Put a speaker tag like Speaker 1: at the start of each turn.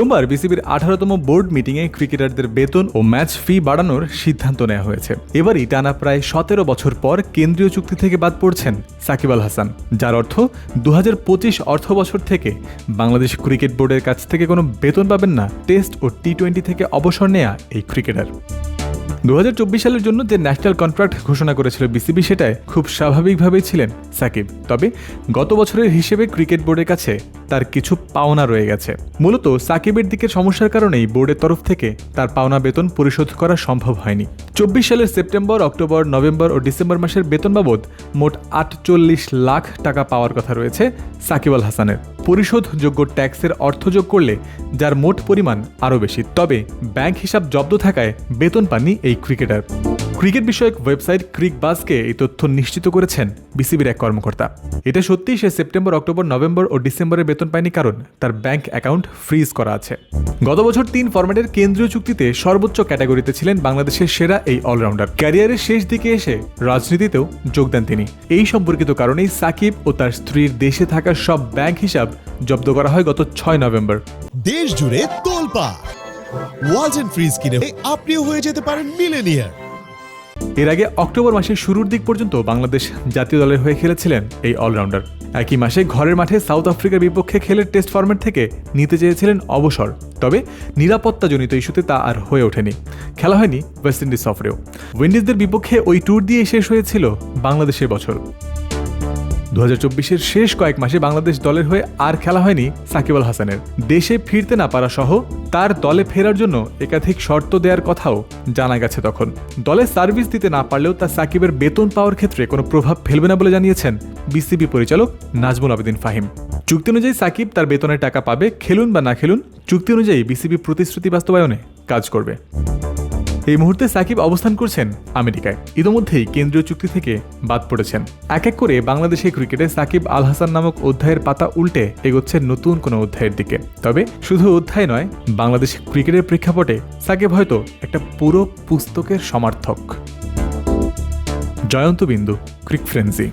Speaker 1: সোমবার বিসিবির আঠারোতম বোর্ড মিটিংয়ে ক্রিকেটারদের বেতন ও ম্যাচ ফি বাড়ানোর সিদ্ধান্ত নেওয়া হয়েছে। এবারই টানা প্রায় সতেরো বছর পর কেন্দ্রীয় চুক্তি থেকে বাদ পড়ছেন সাকিব আল হাসান। যার অর্থ দু অর্থ বছর থেকে বাংলাদেশ ক্রিকেট বোর্ডের কাছ থেকে কোনো বেতন পাবেন না টেস্ট ও টি টোয়েন্টি থেকে অবসর নেয়া এই ক্রিকেটার। দু হাজার চব্বিশ সালের জন্য যে ন্যাশনাল কন্ট্রাক্ট ঘোষণা করেছিল বিসিবি, সেটায় খুব স্বাভাবিকভাবেই ছিলেন সাকিব। তবে গত বছরের হিসেবে ক্রিকেট বোর্ডের কাছে তার কিছু পাওনা রয়ে গেছে। মূলত সাকিবের দিকে সমস্যার কারণেই বোর্ডের তরফ থেকে তার পাওনা বেতন পরিশোধ করা সম্ভব হয়নি। চব্বিশ সালের সেপ্টেম্বর, অক্টোবর, নভেম্বর ও ডিসেম্বর মাসের বেতন বাবদ মোট আটচল্লিশ লাখ টাকা পাওয়ার কথা রয়েছে সাকিব আল হাসানের। পরিশোধযোগ্য ট্যাক্সের অর্থ যোগ করলে যার মোট পরিমাণ আরও বেশি। তবে ব্যাংক হিসাব জব্দ থাকায় বেতন পাননি এই ক্রিকেটার। ক্রিকেট বিষয়ক ওয়েবসাইট ক্রিক বাসকে এই তথ্য নিশ্চিত করেছেন বিসিবির এক কর্মকর্তা। এটা সত্যিই সে সেপ্টেম্বর, অক্টোবর, নভেম্বর ও ডিসেম্বরে বেতন পায়নি কারণ তার ব্যাংক অ্যাকাউন্ট ফ্রিজ করা আছে। গত বছর তিন ফরম্যাটের কেন্দ্রীয় চুক্তিতে সর্বোচ্চ ক্যাটাগরিতে ছিলেন বাংলাদেশের সেরা এই অলরাউন্ডার। ক্যারিয়ারের শেষ দিকে এসে রাজনীতিতেও যোগ দেন তিনি। এই সম্পর্কিত কারণেই সাকিব ও তার স্ত্রীর দেশে থাকা সব ব্যাংক হিসাব জব্দ করা হয় গত ছয় নভেম্বর।
Speaker 2: দেশ জুড়ে তোলপা ওয়ালটন ফ্রিজ কিনে আপনিও হয়ে যেতে পারেন মিলেনিয়ার।
Speaker 1: এর আগে অক্টোবর মাসের শুরুর দিক পর্যন্ত বাংলাদেশ জাতীয় দলের হয়ে খেলেছিলেন এই অলরাউন্ডার। একই মাসে ঘরের মাঠে সাউথ আফ্রিকার বিপক্ষে খেলে টেস্ট ফর্মেট থেকে নিতে চেয়েছিলেন অবসর। তবে নিরাপত্তাজনিত ইস্যুতে তা আর হয়ে ওঠেনি। খেলা হয়নি ওয়েস্ট ইন্ডিজ সফরেও। উইন্ডিজদের বিপক্ষে ওই ট্যুর দিয়ে শেষ হয়েছিল বাংলাদেশের বছর। দু চব্বিশের শেষ কয়েক মাসে বাংলাদেশ দলের হয়ে আর খেলা হয়নি সাকিব আল হাসানের। দেশে ফিরতে না পারা সহ তার দলে ফেরার জন্য একাধিক শর্ত দেওয়ার কথাও জানা গেছে তখন। দলে সার্ভিস দিতে না পারলেও তা সাকিবের বেতন পাওয়ার ক্ষেত্রে কোনো প্রভাব ফেলবে না বলে জানিয়েছেন বিসিবি পরিচালক নাজমুল আবেদিন ফাহিম। চুক্তি অনুযায়ী সাকিব তার বেতনের টাকা পাবে, খেলুন বা না খেলুন, চুক্তি অনুযায়ী বিসিবি প্রতিশ্রুতি বাস্তবায়নে কাজ করবে। এই মুহূর্তে সাকিব অবস্থান করছেন আমেরিকায়। ইতোমধ্যেই কেন্দ্রীয় চুক্তি থেকে বাদ পড়েছেন। এক এক করে বাংলাদেশের ক্রিকেটে সাকিব আল হাসান নামক অধ্যায়ের পাতা উল্টে এগোচ্ছে নতুন কোনো অধ্যায়ের দিকে। তবে শুধু অধ্যায় নয়, বাংলাদেশ ক্রিকেটের প্রেক্ষাপটে সাকিব হয়তো একটা পুরো পুস্তকের সমার্থক। জয়ন্ত বিন্দু, ক্রিক ফ্রেন্সি।